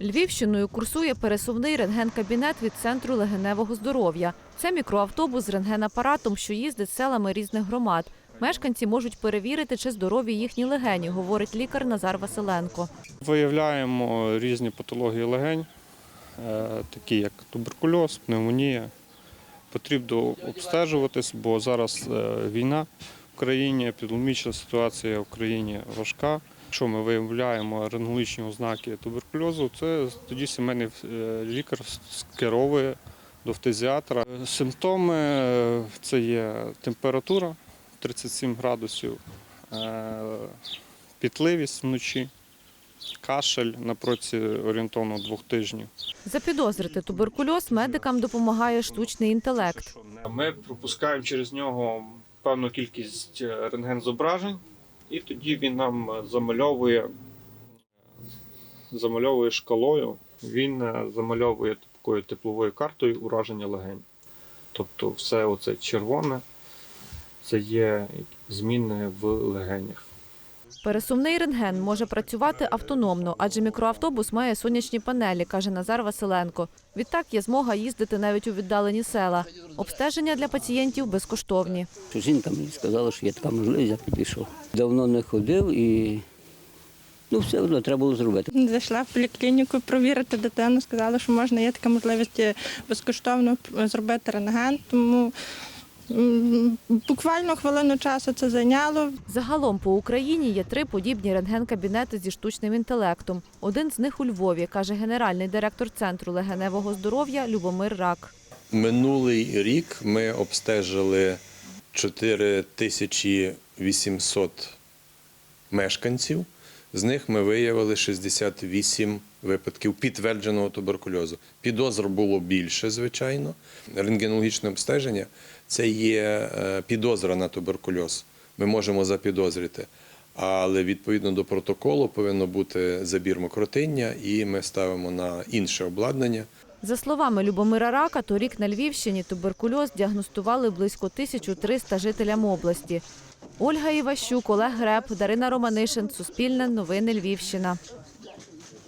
Львівщиною курсує пересувний рентген-кабінет від центру легеневого здоров'я. Це мікроавтобус з рентген-апаратом, що їздить селами різних громад. Мешканці можуть перевірити, чи здорові їхні легені, говорить лікар Назар Василенко. Виявляємо різні патології легень, е, такі як туберкульоз, пневмонія. Потрібно обстежуватись, бо зараз е, війна в країні, епідемічна ситуація в країні важка. Якщо ми виявляємо рентгенологічні ознаки туберкульозу, це тоді сімейний е, лікар скеровує до фтизіатра. Симптоми е, це є температура 37 градусів, е, пітливість вночі, кашель на проці орієнтовно двох тижнів. Запідозрити туберкульоз медикам допомагає штучний інтелект. Ми пропускаємо через нього певну кількість е, рентген-зображень, і тоді він нам е, замальовує, замальовує шкалою, він е, замальовує такою тепловою картою ураження легень. Тобто все оце червоне це є зміни в легенях. Пересувний рентген може працювати автономно, адже мікроавтобус має сонячні панелі, каже Назар Василенко. Відтак є змога їздити навіть у віддалені села. Обстеження для пацієнтів безкоштовні. Жінка мені сказала, що є така можливість, я підійшов. Давно не ходив і ну, все одно треба було зробити. Зайшла в поліклініку провірити дитину, сказали, що можна, є така можливість е, безкоштовно зробити рентген, тому буквально хвилину часу це зайняло. Загалом по Україні є три подібні рентген-кабінети зі штучним інтелектом. Один з них у Львові, каже генеральний директор центру легеневого здоров'я Любомир Рак. Минулий рік ми обстежили 4800 мешканців. З них ми виявили 68 випадків підтвердженого туберкульозу. Підозр було більше, звичайно. Рентгенологічне обстеження це є е, підозра на туберкульоз. Ми можемо запідозрити. Але відповідно до протоколу повинно бути забір мокротиння, і ми ставимо на інше обладнання. За словами Любомира Рака, торік на Львівщині туберкульоз діагностували близько 1300 жителям області. Ольга Іващук, Олег Греб, Дарина Романишин, Суспільне, Новини Львівщина.